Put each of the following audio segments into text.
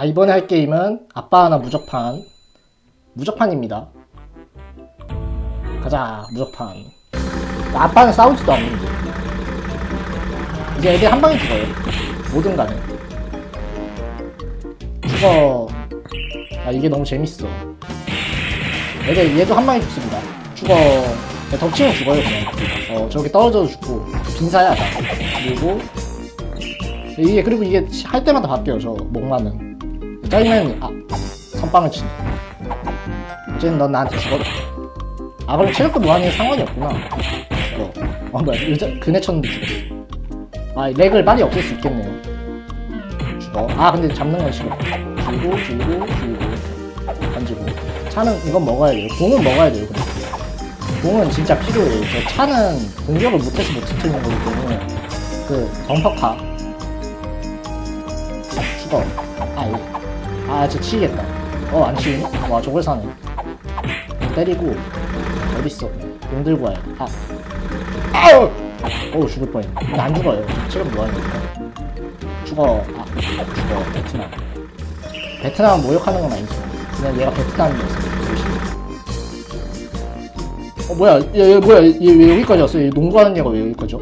자 이번에 할 게임은 아빠 하나 무적판. 무적판입니다. 가자 무적판. 아빠는 싸우지도 않는데. 이제 애들 한 방에 죽어요. 뭐든 간에. 죽어. 아 이게 너무 재밌어. 애들 얘도 한 방에 죽습니다. 죽어. 야, 덮치면 죽어요 그냥. 어 저기 떨어져도 죽고. 빈사야 다. 그리고 이게 그리고 이게 할 때마다 바뀌어요 저 목마는 짜증나는 아 선빵을 치네 어쨌든 넌 나한테 죽어라. 아 그럼 체력도 무한히 상관이 없구나. 죽어 어 뭐야 의자 그네 쳤는데 죽었어. 아 렉을 빨리 없앨 수 있겠네요 죽어? 아 근데 잡는 건 싫어. 죽이고 죽이고 죽이고 던지고. 차는 이건 먹어야 돼요. 공은 먹어야 돼요 근데. 공은 진짜 필요해요 저 차는 공격을 못해서 못 터뜨리는 거기 때문에. 그 벙퍼카 죽어. 아 이 아 저 치겠다. 어 안 치우네? 와 저걸 사네. 때리고 어딨어? 공 들고 돼 아. 아우! 어우 죽을 뻔했네. 안 죽어요. 체력 뭐하니까 죽어. 아 죽어. 베트남. 베트남 모욕하는 건 아니지. 그냥 얘가 베트남이었어 어 뭐야? 얘, 얘 뭐야? 얘 왜 여기까지 왔어? 얘 농구하는 얘가 왜 여기까지 와?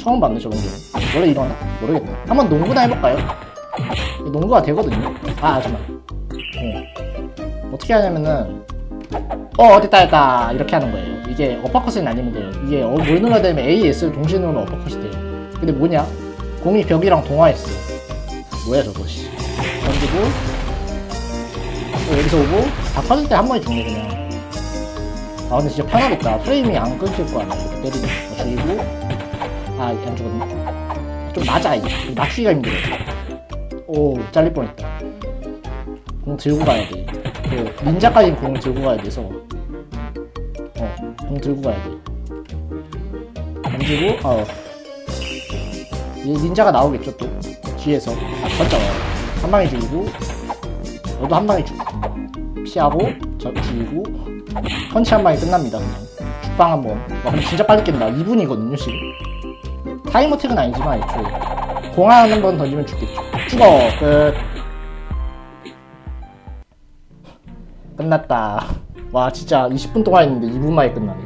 처음 봤네 게 원래 이러나? 모르겠다 한번 농구나 해볼까요? 이 농구가 되거든요. 아 잠깐만. 어. 어떻게 하냐면은 어 됐다 됐다. 이렇게 하는 거예요. 이게 어퍼컷을 날리면 돼요. 이게 어, 뭘 눌러야 되면 A, S를 동시에 누르면 어퍼컷이 돼요. 근데 뭐냐? 공이 벽이랑 동화했어. 뭐야 저거 씨. 던지고 어, 여기서 오고 다 터질 때 한 번에 죽네 그냥. 아 근데 진짜 편하겠다. 프레임이 안 끊길 거 아니야. 이렇게 때리는 거. 죽이고 아안 죽었네. 좀 맞아 이게. 맞추기가 힘들어 오 잘릴 뻔했다 공 들고 가야 돼. 그 닌자까지 공 들고 가야 돼서 어, 공 들고 가야 돼. 던지고 어. 얘 닌자가 나오겠죠 또 뒤에서 던져요. 한 방에 죽이고 너도 한 방에 죽. 피하고 저 죽이고 펀치 한 방에 끝납니다 그냥. 죽방 한 번. 와 근데 진짜 빨리 깬다. 2분이거든요 지금. 타임어택은 아니지만 애초에 공항 한번 던지면 죽겠죠. 죽어 끝. 끝났다. 와 진짜 20분 동안 했는데 2분 만에 끝나네.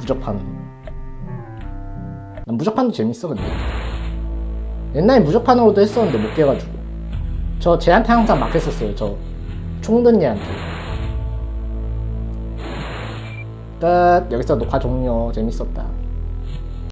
무적판은. 난 무적판도 재밌어 근데. 옛날에 무적판으로도 했었는데 못 깨가지고. 저 쟤한테 항상 막혔었어요. 저 총든 얘한테. 끝. 여기서 녹화 종료. 재밌었다.